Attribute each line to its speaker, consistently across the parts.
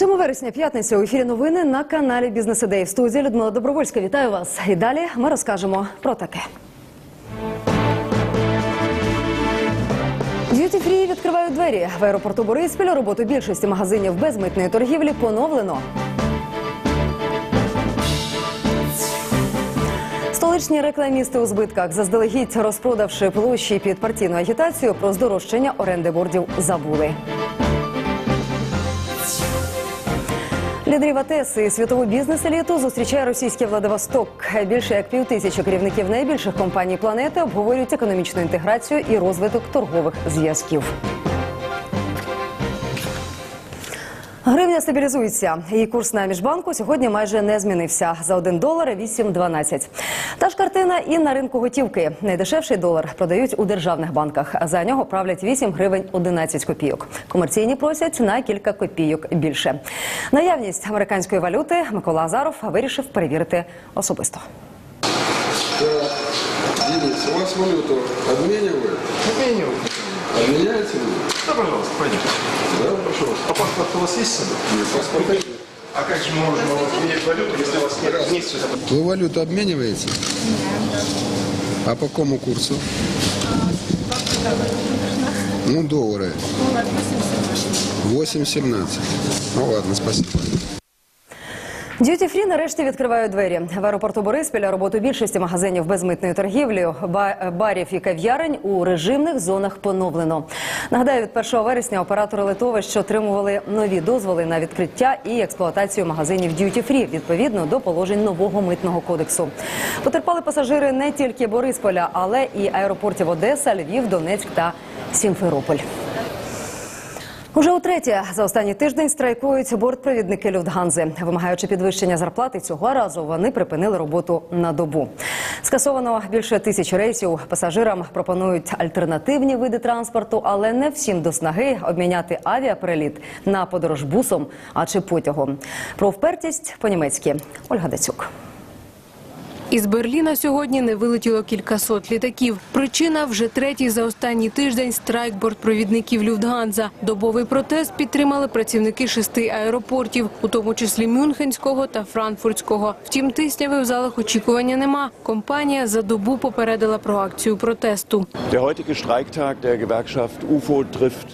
Speaker 1: 7 вересня, п'ятниця у ефірі новини на каналі Бізнес Ідеї. В студії Людмила Добровольська. Вітаю вас. І далі ми розкажемо про таке. Д'юті фрі відкривають двері в аеропорту Бориспіль. Роботу більшості магазинів безмитної торгівлі поновлено. Столичні рекламісти у збитках, заздалегідь розпродавши площі під партійну агітацію про здорожчання оренди бордів, забули. Лідерів АТС і світову бізнес-еліту зустрічає російський Владивосток. Більше як півтисячі керівників найбільших компаній планети обговорюють економічну інтеграцію і розвиток торгових зв'язків. Гривня стабілізується. Її курс на міжбанку сьогодні майже не змінився. За 1 долар 8,12. Та ж картина і на ринку готівки. Найдешевший долар продають у державних банках. За нього правлять 8 гривень 11 копійок. Комерційні просять на кілька копійок більше. Наявність американської валюти Микола Азаров вирішив перевірити особисто.
Speaker 2: Так, Денис, у вас валюту обменивают?
Speaker 3: Обменивать.
Speaker 2: Обменяете вы?
Speaker 3: Да, пожалуйста, пойдемте.
Speaker 2: Да, пожалуйста.
Speaker 3: А паспорт у вас есть с собой?
Speaker 2: Нет, паспорта нет.
Speaker 3: А как же можем обменять валюту, если у вас нет собой?
Speaker 2: Вы валюту обмениваете? А по какому курсу? Ну, доллары. 8,17. Ну ладно, спасибо.
Speaker 1: Д'юті фрі нарешті відкривають двері в аеропорту Бориспіля. Роботу більшості магазинів безмитною торгівлі, ба- барів і кав'ярень у режимних зонах поновлено. Нагадаю, від 1 вересня оператори литовищ отримували нові дозволи на відкриття і експлуатацію магазинів д'юті фрі відповідно до положень нового митного кодексу. Потерпали пасажири не тільки Борисполя, але і аеропортів Одеса, Львів, Донецьк та Сімферополь. Уже утретє за останній тиждень страйкують бортпровідники Люфтганзи. Вимагаючи підвищення зарплати, цього разу вони припинили роботу на добу. Скасовано більше тисячі рейсів. Пасажирам пропонують альтернативні види транспорту, але не всім до снаги обміняти авіапереліт на подорож бусом, а чи потягом. Про впертість по-німецьки Ольга Дацюк.
Speaker 4: Із Берліна сьогодні не вилетіло кількасот літаків. Причина вже третій за останній тиждень страйк бортпровідників Люфтганза. Добовий протест підтримали працівники шести аеропортів, у тому числі Мюнхенського та Франкфуртського. Втім, тисняви в залах очікування нема. Компанія за добу попередила про акцію протесту.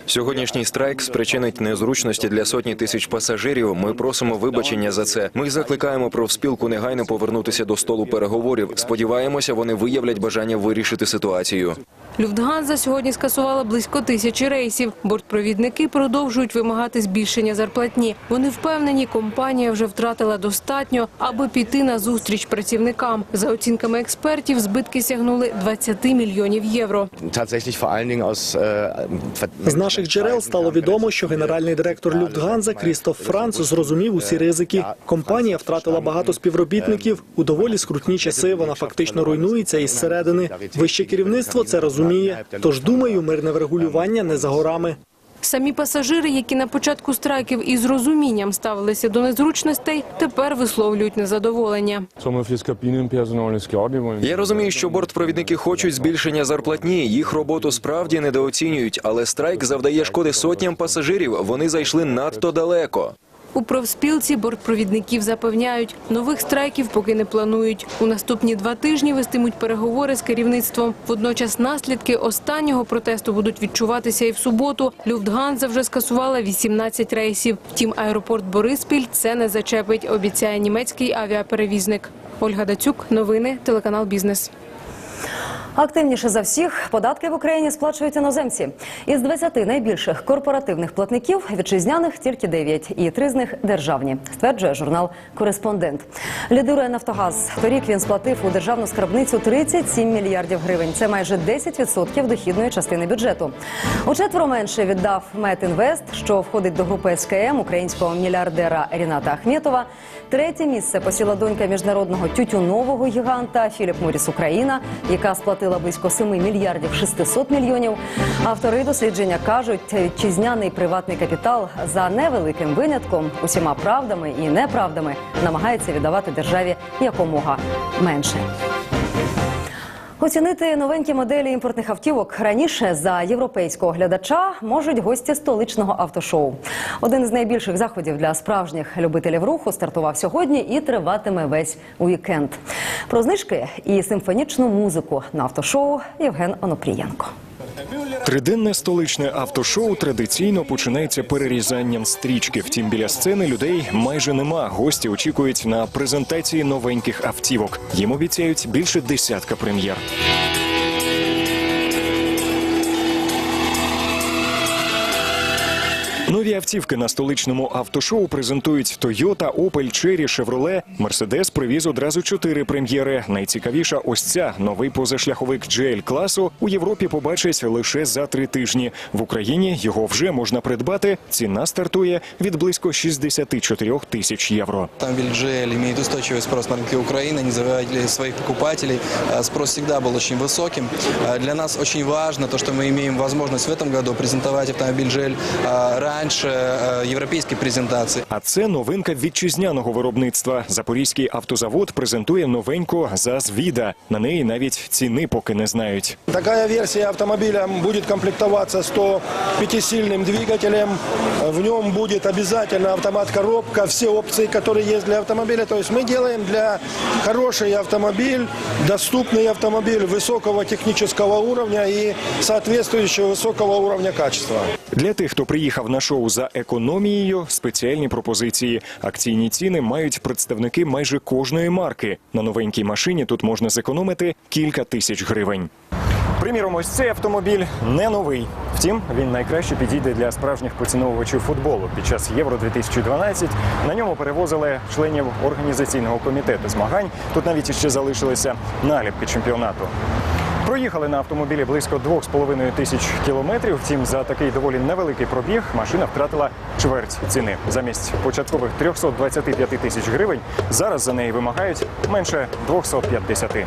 Speaker 5: Сьогоднішній страйк спричинить незручності для сотні тисяч пасажирів. Ми просимо вибачення за це. Ми закликаємо профспілку негайно повернутися до столу переговорів. Сподіваємося, вони виявлять бажання вирішити ситуацію.
Speaker 4: Люфтганза сьогодні скасувала близько тисячі рейсів. Бортпровідники продовжують вимагати збільшення зарплатні. Вони впевнені, компанія вже втратила достатньо, аби піти на зустріч працівникам. За оцінками експертів, збитки сягнули 20 мільйонів євро.
Speaker 6: äh,
Speaker 7: З наших джерел стало відомо, що генеральний директор Люфтганза Крістоф Франц зрозумів усі ризики. Компанія втратила багато співробітників. У доволі скрутні часи вона фактично руйнується із середини. Вище керівництво це розуміє. Тож думаю, мирне врегулювання не за горами.
Speaker 4: Самі пасажири, які на початку страйків із розумінням ставилися до незручностей, тепер висловлюють незадоволення.
Speaker 5: Я розумію, що бортпровідники хочуть збільшення зарплатні. Їх роботу справді недооцінюють, але страйк завдає шкоди сотням пасажирів. Вони зайшли надто далеко.
Speaker 4: У профспілці бортпровідників запевняють, нових страйків поки не планують. У наступні два тижні вестимуть переговори з керівництвом. Водночас наслідки останнього протесту будуть відчуватися і в суботу. Люфтганза вже скасувала 18 рейсів. Втім, аеропорт Бориспіль це не зачепить, обіцяє німецький авіаперевізник. Ольга Дацюк, новини, телеканал Бізнес.
Speaker 1: Активніше за всіх податки в Україні сплачують іноземці. Із 20 найбільших корпоративних платників вітчизняних тільки 9, і три з них державні, стверджує журнал Кореспондент. Лідирує Нафтогаз. Торік він сплатив у державну скарбницю 37 мільярдів гривень. Це майже 10% дохідної частини бюджету. У четверо менше віддав Метінвест, що входить до групи СКМ українського мільярдера Ріната Ахметова. Третє місце посіла донька міжнародного тютюнового гіганта Філіп Моріс Україна, яка сплатила близько 7 мільярдів 600 мільйонів. Автори дослідження кажуть, вітчизняний приватний капітал за невеликим винятком, усіма правдами і неправдами намагається віддавати державі якомога менше. Оцінити новенькі моделі імпортних автівок раніше за європейського глядача можуть гості столичного автошоу. Один з найбільших заходів для справжніх любителів руху стартував сьогодні і триватиме весь уікенд. Про знижки і симфонічну музику на автошоу Євген Онопрієнко.
Speaker 8: Триденне столичне автошоу традиційно починається перерізанням стрічки. Втім, біля сцени людей майже нема. Гості очікують на презентації новеньких автівок. Їм обіцяють більше десятка прем'єр. Нові автівки на столичному автошоу презентують Toyota, Opel, Cherry, Chevrolet. Mercedes привіз одразу чотири прем'єри. Найцікавіша ось ця новий позашляховик GL класу у Європі побачать лише за три тижні. В Україні його вже можна придбати. Ціна стартує від близько 64 тисяч євро.
Speaker 9: Автомобиль GL имеет устойчивый спрос на рынке Украины, они завоевали своих покупателей. Э, Спрос всегда был очень высоким. Э, Для нас очень важно то, что мы имеем возможность в этом году презентовать автомобиль GL э, раньше э, европейской презентации.
Speaker 8: А це новинка вітчизняного виробництва. Запорізький автозавод презентує новеньку ЗАЗ Віда. На неї навіть ціни поки не знають.
Speaker 10: Такая версия автомобиля будет комплектоваться 105-сильным двигателем. В нем будет обязательно автомат-коробка, все опции, которые есть для автомобиля. То есть мы делаем для хороший автомобиль, доступный автомобиль высокого технического уровня и соответствующего высокого уровня качества.
Speaker 8: Для тих, хто приїхав на шоу за економією, спеціальні пропозиції. Акційні ціни мають представники майже кожної марки. На новенькій машині тут можна зекономити кілька тисяч гривень. Приміром, ось цей автомобіль не новий. Втім, він найкраще підійде для справжніх поціновувачів футболу. Під час Євро 2012 на ньому перевозили членів організаційного комітету змагань. Тут навіть іще залишилися наліпки чемпіонату. Проїхали на автомобілі близько 2,5 тисяч кілометрів. Втім, за такий доволі невеликий пробіг машина втратила чверть ціни. Замість початкових 325 тисяч гривень зараз за неї вимагають менше 250.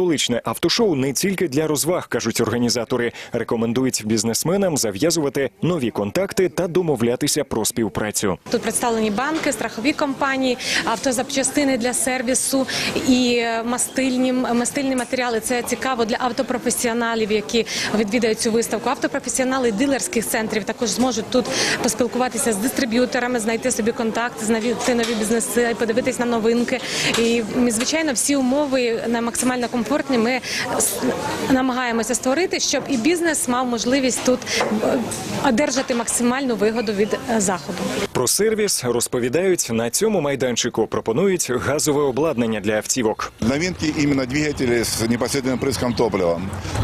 Speaker 8: Столичне автошоу не тільки для розваг, кажуть організатори. Рекомендують бізнесменам зав'язувати нові контакти та домовлятися про співпрацю.
Speaker 11: Тут представлені банки, страхові компанії, автозапчастини для сервісу і е, мастильні, мастильні матеріали. Це цікаво для автопрофесіоналів, які відвідають цю виставку. Автопрофесіонали дилерських центрів також зможуть тут поспілкуватися з дистриб'юторами, знайти собі контакт, знайти нові бізнеси, подивитись на новинки. І звичайно, всі умови на максимально комфортні Ми с- намагаємося створити, щоб і бізнес мав можливість тут е, одержати максимальну вигоду від е, заходу.
Speaker 8: Про сервіс розповідають на цьому майданчику. Пропонують газове обладнання для автівок.
Speaker 12: Новинки именно двигатели с непосредственным прыском топлива.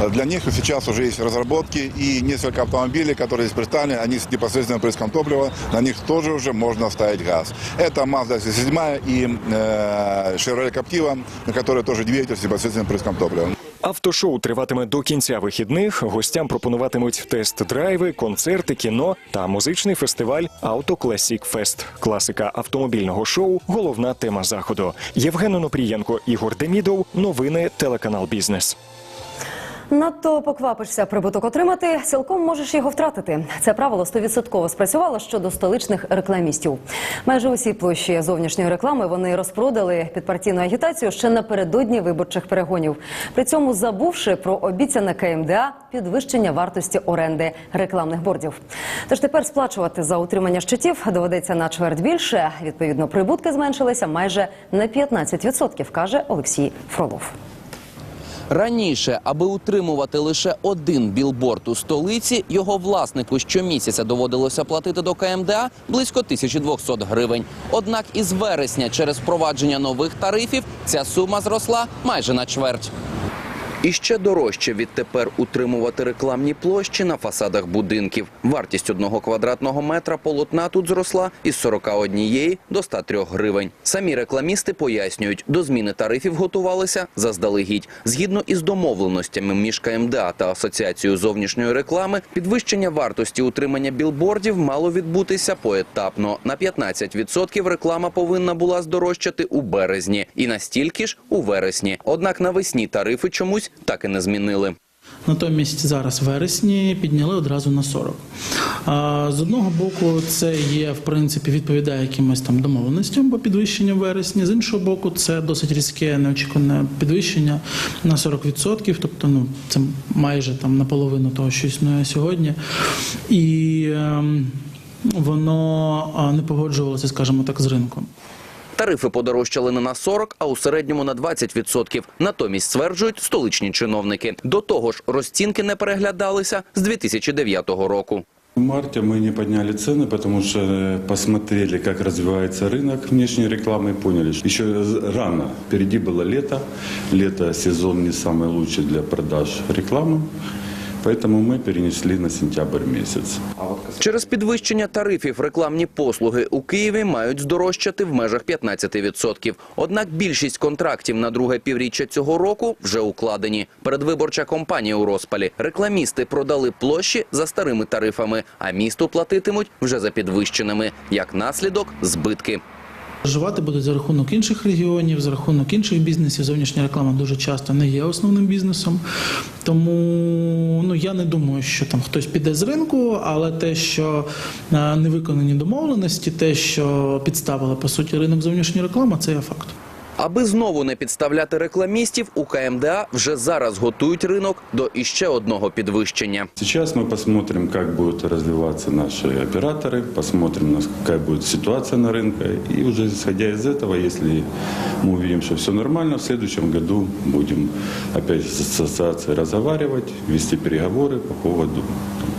Speaker 12: Для них сейчас уже есть разработки и несколько автомобилей, которые здесь представлены, они с непосредственным прыском топлива. На них тоже уже можно ставить газ. Это Mazda 7 и э, Chevrolet Captiva, на которой тоже двигатель с непосредственным прыском топлива.
Speaker 8: Автошоу триватиме до кінця вихідних. Гостям пропонуватимуть тест-драйви, концерти, кіно та музичний фестиваль Auto Fest. Класика автомобільного шоу головна тема заходу. Євген Онопрієнко, Ігор Демідов. Новини телеканал Бізнес.
Speaker 1: Надто поквапишся прибуток отримати, цілком можеш його втратити. Це правило 100% спрацювало щодо столичних рекламістів. Майже усі площі зовнішньої реклами вони розпродали під партійну агітацію ще напередодні виборчих перегонів. При цьому забувши про обіцяне КМДА підвищення вартості оренди рекламних бордів. Тож тепер сплачувати за утримання щитів доведеться на чверть більше. Відповідно, прибутки зменшилися майже на 15%, каже Олексій Фролов.
Speaker 13: Раніше, аби утримувати лише один білборд у столиці, його власнику щомісяця доводилося платити до КМДА близько 1200 гривень. Однак із вересня через впровадження нових тарифів ця сума зросла майже на чверть. І ще дорожче відтепер утримувати рекламні площі на фасадах будинків. Вартість одного квадратного метра полотна тут зросла із 41 до 103 гривень. Самі рекламісти пояснюють, до зміни тарифів готувалися заздалегідь. Згідно із домовленостями між КМДА та Асоціацією зовнішньої реклами, підвищення вартості утримання білбордів мало відбутися поетапно. На 15% реклама повинна була здорожчати у березні і настільки ж у вересні. Однак навесні тарифи чомусь так і не змінили.
Speaker 14: Натомість зараз вересні підняли одразу на 40. З одного боку, це є в принципі відповідає якимось там домовленостям по підвищенню вересні. З іншого боку, це досить різке неочікуване підвищення на 40%, тобто ну це майже там наполовину того, що існує сьогодні. І ем, воно не погоджувалося, скажімо так, з ринком.
Speaker 13: Тарифи подорожчали не на 40, а у середньому на 20%. Натомість стверджують столичні чиновники. До того ж, розцінки не переглядалися з 2009 року.
Speaker 15: В марте мы не подняли цены, потому что э, посмотрели, как развивается рынок внешней рекламы и поняли, что еще рано. Впереди было лето. Лето сезон не самый лучший для продаж рекламы. Поэтому мы перенесли на сентябрь месяц.
Speaker 13: Через підвищення тарифів рекламні послуги у Києві мають здорожчати в межах 15%. Однак більшість контрактів на друге півріччя цього року вже укладені. Передвиборча кампанія у розпалі. Рекламісти продали площі за старими тарифами, а місту платитимуть вже за підвищеними. Як наслідок – збитки.
Speaker 14: Живати будуть за рахунок інших регіонів, за рахунок інших бізнесів. Зовнішня реклама дуже часто не є основним бізнесом. Тому ну я не думаю, що там хтось піде з ринку, але те, що е, не виконані домовленості, те, що підставили по суті ринок зовнішньої реклами, це є факт.
Speaker 13: Аби знову не підставляти рекламістів, у КМДА вже зараз готують ринок до іще одного підвищення.
Speaker 15: Сейчас мы посмотрим, как будут развиваться наши операторы, посмотрим, нас- какая будет ситуация на рынке. И уже исходя из этого, если мы увидим, что все нормально, в следующем году будем опять с ассоциацией разговаривать, вести переговоры по поводу там,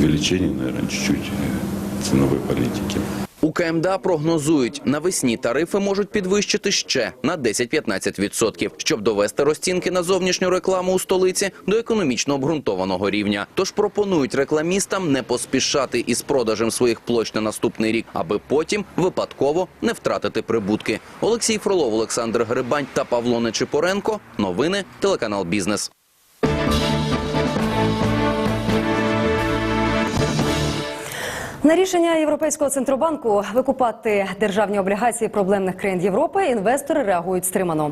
Speaker 15: увеличения, наверное, чуть-чуть э, ценовой политики.
Speaker 13: У КМДА прогнозують, навесні тарифи можуть підвищити ще на 10-15%, щоб довести розцінки на зовнішню рекламу у столиці до економічно обґрунтованого рівня. Тож пропонують рекламістам не поспішати із продажем своїх площ на наступний рік, аби потім випадково не втратити прибутки. Олексій Фролов, Олександр Грибань та Павло Нечипоренко. Новини телеканал Бізнес.
Speaker 1: На рішення Європейського центробанку викупати державні облігації проблемних країн Європи інвестори реагують стримано.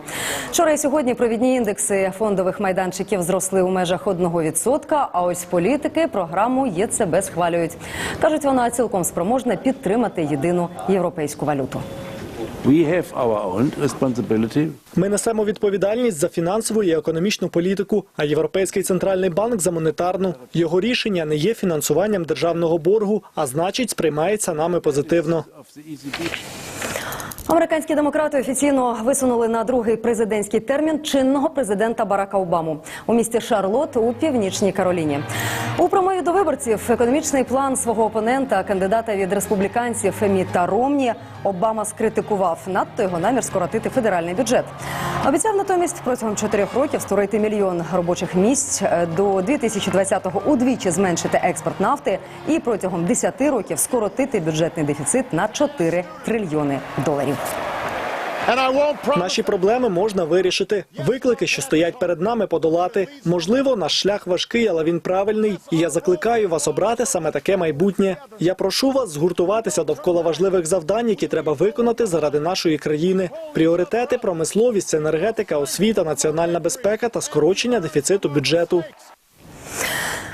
Speaker 1: Вчора і сьогодні провідні індекси фондових майданчиків зросли у межах 1%, а ось політики програму ЄЦБ схвалюють. Кажуть, вона цілком спроможна підтримати єдину європейську валюту.
Speaker 7: Ми несемо відповідальність за фінансову і економічну політику, а Європейський центральний банк за монетарну. Його рішення не є фінансуванням державного боргу, а значить, сприймається нами позитивно.
Speaker 1: Американські демократи офіційно висунули на другий президентський термін чинного президента Барака Обаму у місті Шарлот у північній Кароліні. У промові до виборців економічний план свого опонента, кандидата від республіканців Міта Ромні, Обама скритикував надто його намір скоротити федеральний бюджет. Обіцяв натомість протягом чотирьох років створити мільйон робочих місць е, до 2020-го удвічі зменшити експорт нафти і протягом 10 років скоротити бюджетний дефіцит на 4 трильйони доларів.
Speaker 7: Наші проблеми можна вирішити. Виклики, що стоять перед нами, подолати. Можливо, наш шлях важкий, але він правильний. І я закликаю вас обрати саме таке майбутнє. Я прошу вас згуртуватися довкола важливих завдань, які треба виконати заради нашої країни. Пріоритети, промисловість, енергетика, освіта, національна безпека та скорочення дефіциту бюджету.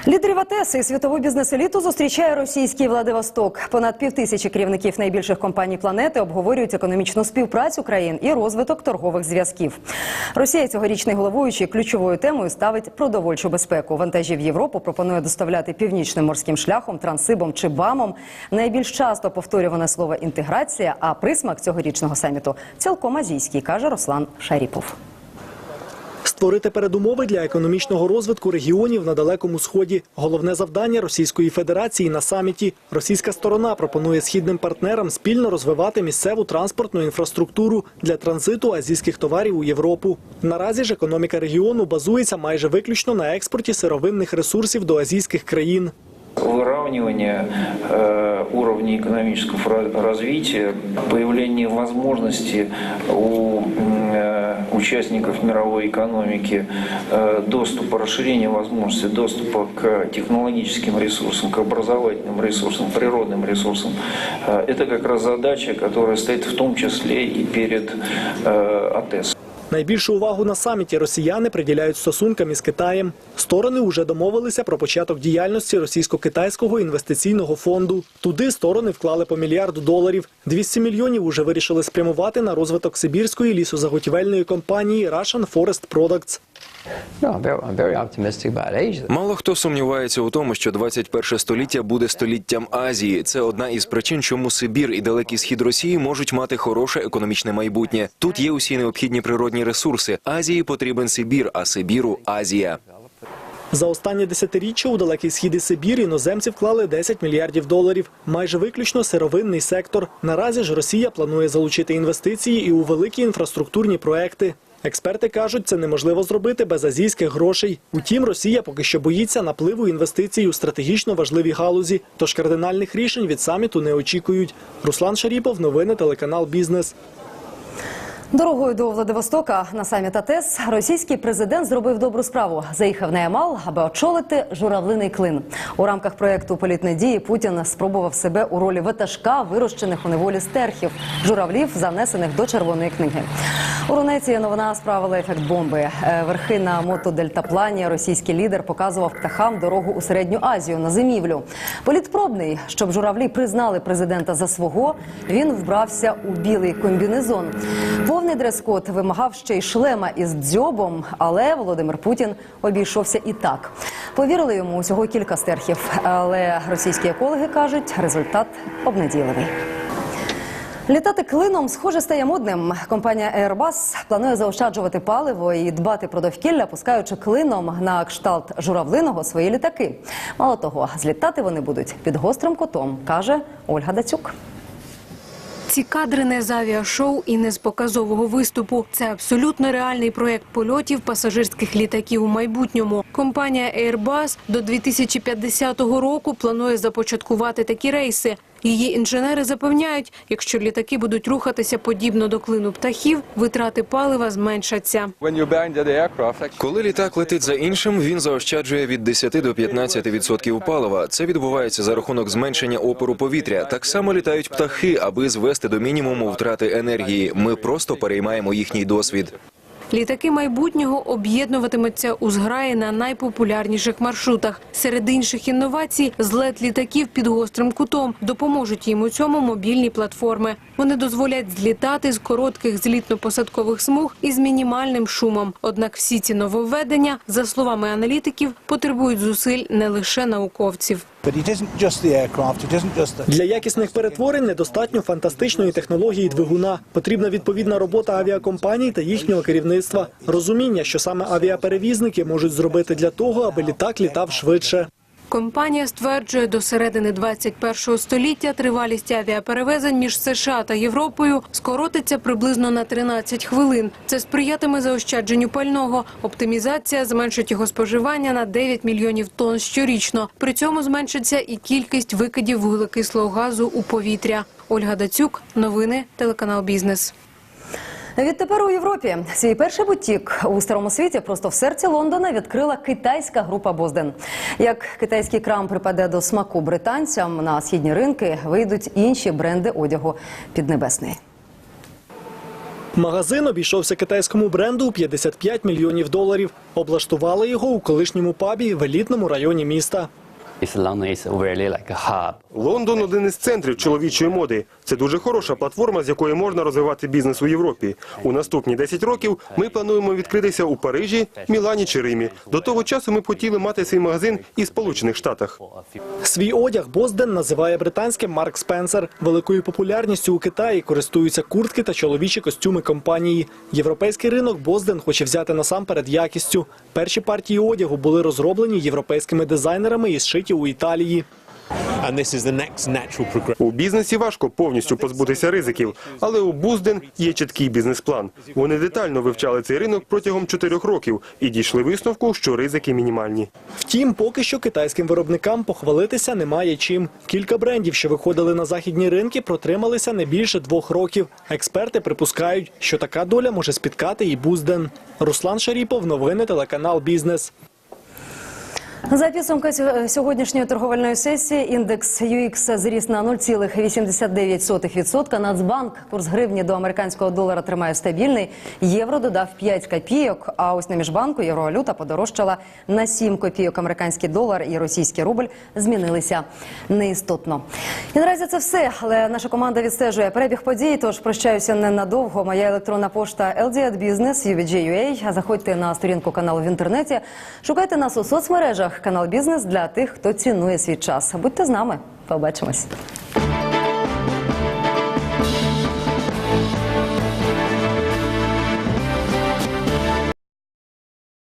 Speaker 1: Лідерів АТЕС і світову бізнес-еліту зустрічає російський Владивосток. Понад півтисячі керівників найбільших компаній планети обговорюють економічну співпрацю країн і розвиток торгових зв'язків. Росія цьогорічний головуючий ключовою темою ставить продовольчу безпеку. Вантажі в Європу пропонує доставляти північним морським шляхом, трансибом чи бамом. Найбільш часто повторюване слово інтеграція, а присмак цьогорічного саміту цілком азійський, каже Руслан Шаріпов.
Speaker 7: Створити передумови для економічного розвитку регіонів на далекому сході. Головне завдання Російської Федерації на саміті. Російська сторона пропонує східним партнерам спільно розвивати місцеву транспортну інфраструктуру для транзиту азійських товарів у Європу. Наразі ж економіка регіону базується майже виключно на експорті сировинних ресурсів до азійських країн.
Speaker 16: Выравнивание э, уровня экономического развития, появление возможности у э, участников мировой экономики э, доступа, расширения возможностей доступа к технологическим ресурсам, к образовательным ресурсам, природным ресурсам. Э, это как раз задача, которая стоит в том числе и перед э, АТЭС.
Speaker 7: Найбільшу увагу на саміті росіяни приділяють стосункам із Китаєм. Сторони вже домовилися про початок діяльності російсько-китайського інвестиційного фонду. Туди сторони вклали по мільярду доларів. 200 мільйонів уже вирішили спрямувати на розвиток сибірської лісозаготівельної компанії Russian Forest Products.
Speaker 5: Мало хто сумнівається у тому, що 21 століття буде століттям Азії. Це одна із причин, чому Сибір і далекий схід Росії можуть мати хороше економічне майбутнє. Тут є усі необхідні природні ресурси. Азії потрібен Сибір, а Сибіру Азія.
Speaker 7: За останнє десятиріччя у далекий схід і Сибір іноземці вклали 10 мільярдів доларів. Майже виключно сировинний сектор. Наразі ж Росія планує залучити інвестиції і у великі інфраструктурні проекти. Експерти кажуть, це неможливо зробити без азійських грошей. Утім, Росія поки що боїться напливу інвестицій у стратегічно важливі галузі, тож кардинальних рішень від саміту не очікують. Руслан Шаріпов, новини телеканал Бізнес.
Speaker 1: Дорогою до Владивостока на саміт АТЕС російський президент зробив добру справу. Заїхав на Ямал, аби очолити журавлиний клин. У рамках проєкту Політні дії Путін спробував себе у ролі ватажка, вирощених у неволі стерхів, журавлів, занесених до червоної книги. У Рунеці новина справила ефект бомби. Е, Верхи на мотодельтаплані російський лідер показував птахам дорогу у середню Азію на зимівлю. Політ пробний, щоб журавлі признали президента за свого. Він вбрався у білий комбінезон. Повний дрес-код вимагав ще й шлема із дзьобом, але Володимир Путін обійшовся і так. Повірили йому усього кілька стерхів, але російські екологи кажуть, результат обнадійливий. Літати клином схоже стає модним. Компанія Airbus планує заощаджувати паливо і дбати про довкілля, пускаючи клином на кшталт журавлиного свої літаки. Мало того, злітати вони будуть під гострим кутом, каже Ольга Дацюк.
Speaker 4: Ці кадри не з авіашоу і не з показового виступу. Це абсолютно реальний проєкт польотів пасажирських літаків у майбутньому. Компанія Airbus до 2050 року планує започаткувати такі рейси. Її інженери запевняють, якщо літаки будуть рухатися подібно до клину птахів, витрати палива зменшаться.
Speaker 5: Коли літак летить за іншим, він заощаджує від 10 до 15 відсотків палива. Це відбувається за рахунок зменшення опору повітря. Так само літають птахи, аби звести до мінімуму втрати енергії. Ми просто переймаємо їхній досвід.
Speaker 4: Літаки майбутнього об'єднуватимуться у зграї на найпопулярніших маршрутах. Серед інших інновацій злет літаків під гострим кутом допоможуть їм у цьому мобільні платформи. Вони дозволять злітати з коротких злітно-посадкових смуг із мінімальним шумом. Однак всі ці нововведення, за словами аналітиків, потребують зусиль не лише науковців.
Speaker 7: Для якісних перетворень недостатньо фантастичної технології двигуна. Потрібна відповідна робота авіакомпаній та їхнього керівництва. Розуміння, що саме авіаперевізники можуть зробити для того, аби літак літав швидше.
Speaker 4: Компанія стверджує, до середини 21 століття тривалість авіаперевезень між США та Європою скоротиться приблизно на 13 хвилин. Це сприятиме заощадженню пального. Оптимізація зменшить його споживання на 9 мільйонів тонн щорічно. При цьому зменшиться і кількість викидів вуглекислого газу у повітря. Ольга Дацюк, новини, телеканал Бізнес.
Speaker 1: Відтепер у Європі свій перший бутік у старому світі просто в серці Лондона відкрила китайська група Бозден. Як китайський крам припаде до смаку британцям на східні ринки, вийдуть інші бренди одягу піднебесної.
Speaker 7: Магазин обійшовся китайському бренду у 55 мільйонів доларів. Облаштували його у колишньому пабі в елітному районі міста.
Speaker 3: Лондон один із центрів чоловічої моди. Це дуже хороша платформа, з якої можна розвивати бізнес у Європі. У наступні 10 років ми плануємо відкритися у Парижі, Мілані чи Римі. До того часу ми б хотіли мати свій магазин і в Сполучених Штатах.
Speaker 7: Свій одяг Бозден називає британським Марк Спенсер. Великою популярністю у Китаї користуються куртки та чоловічі костюми компанії. Європейський ринок Бозден хоче взяти насамперед якістю. Перші партії одягу були розроблені європейськими дизайнерами і зшиті у Італії.
Speaker 3: У бізнесі важко повністю позбутися ризиків, але у Бузден є чіткий бізнес-план. Вони детально вивчали цей ринок протягом чотирьох років і дійшли висновку, що ризики мінімальні.
Speaker 7: Втім, поки що китайським виробникам похвалитися немає чим. Кілька брендів, що виходили на західні ринки, протрималися не більше двох років. Експерти припускають, що така доля може спіткати і Бузден. Руслан Шаріпов, новини телеканал Бізнес.
Speaker 1: За підсумки сьо- сьогоднішньої торговельної сесії індекс UX зріс на 0,89%. Нацбанк курс гривні до американського долара тримає стабільний. Євро додав 5 копійок. А ось на міжбанку євровалюта подорожчала на 7 копійок. Американський долар і російський рубль змінилися неістотно. І наразі це все. Але наша команда відстежує перебіг подій. Тож прощаюся ненадовго. Моя електронна пошта LDAT UVJ.ua. Заходьте на сторінку каналу в інтернеті. Шукайте нас у соцмережах. Канал Бізнес для тих, хто цінує свій час. Будьте з нами. Побачимось.